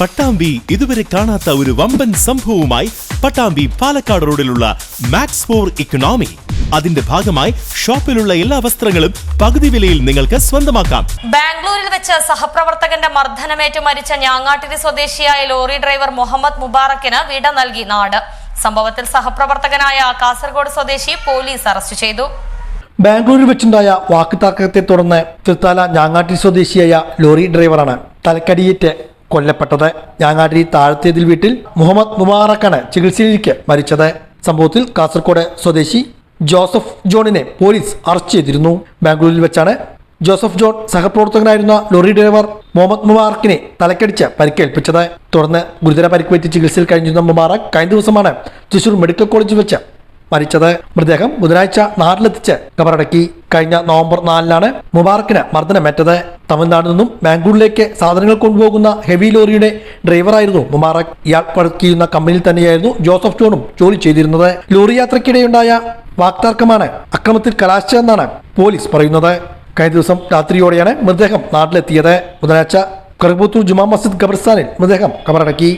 പട്ടാമ്പി ഇതുവരെ കാണാത്ത ഒരു വമ്പൻ സംഭവവുമായി പട്ടാമ്പി പാലക്കാട് റോഡിലുള്ള മാക്സ് ഫോർ ഇക്കണോമി അതിന്റെ ഭാഗമായി ഷോപ്പിലുള്ള എല്ലാ വസ്ത്രങ്ങളും പകുതി വിലയിൽ നിങ്ങൾക്ക് സ്വന്തമാക്കാം. ബാംഗ്ലൂരിൽ വെച്ച് സഹപ്രവർത്തകന്റെ മർദ്ദനമേറ്റ് മരിച്ച ഞാങ്ങാട്ടിരി സ്വദേശിയായ ലോറി ഡ്രൈവർ മുഹമ്മദ് മുബാറക്കിന് വിട നൽകി നാട്. സംഭവത്തിൽ സഹപ്രവർത്തകനായ കാസർഗോഡ് സ്വദേശി പോലീസ് അറസ്റ്റ് ചെയ്തു. ബാംഗ്ലൂരിൽ വെച്ചുണ്ടായ വാക്കുതർക്കത്തെ തുടർന്ന് തൃത്താല ഞാങ്ങാട്ടി സ്വദേശിയായ ലോറി ഡ്രൈവറാണ് തലക്കടിയേറ്റ് കൊല്ലപ്പെട്ടത്. ഞാങ്ങാട്ടിരി താഴ്ത്തേതിൽ വീട്ടിൽ മുഹമ്മദ് മുബാറക്കാണ് ചികിത്സയിലേക്ക് മരിച്ചത്. സംഭവത്തിൽ കാസർകോട് സ്വദേശി ജോസഫ് ജോണിനെ പോലീസ് അറസ്റ്റ് ചെയ്തിരുന്നു. ബാംഗ്ലൂരിൽ വെച്ചാണ് ജോസഫ് ജോൺ സഹപ്രവർത്തകനായിരുന്ന ലോറി ഡ്രൈവർ മുഹമ്മദ് മുബാറക്കിനെ തലക്കടിച്ച് പരിക്കേൽപ്പിച്ചത്. തുടർന്ന് ഗുരുതര പരിക്കുപറ്റി ചികിത്സയിൽ കഴിഞ്ഞിരുന്ന മുബാറക് കഴിഞ്ഞ ദിവസമാണ് തൃശൂർ മെഡിക്കൽ കോളേജിൽ വെച്ച് മരിച്ചത്. മൃതദേഹം ബുധനാഴ്ച നാട്ടിലെത്തിച്ച് കബറടക്കി. കഴിഞ്ഞ നവംബർ നാലിനാണ് മുബാറക്കിന് മർദ്ദനമേറ്റത്. തമിഴ്നാട് നിന്നും ബാംഗ്ലൂരിലേക്ക് സാധനങ്ങൾ കൊണ്ടുപോകുന്ന ഹെവി ലോറിയുടെ ഡ്രൈവറായിരുന്നു മുബാറക്. ഇയാൾ ചെയ്യുന്ന കമ്പനിയിൽ തന്നെയായിരുന്നു ജോസഫ് ജോണും ജോലി ചെയ്തിരുന്നത്. ലോറി യാത്രക്കിടെയുണ്ടായ വാക്താർക്കമാണ് അക്രമത്തിൽ കലാശിച്ചതെന്നാണ് പോലീസ് പറയുന്നത്. കഴിഞ്ഞ ദിവസം രാത്രിയോടെയാണ് മൃതദേഹം നാട്ടിലെത്തിയത്. ബുധനാഴ്ച കറുപൂത്തൂർ ജുമാ മസ്ജിദ് ഖബർസ്ഥാനിൽ മൃതദേഹം കബറടക്കി.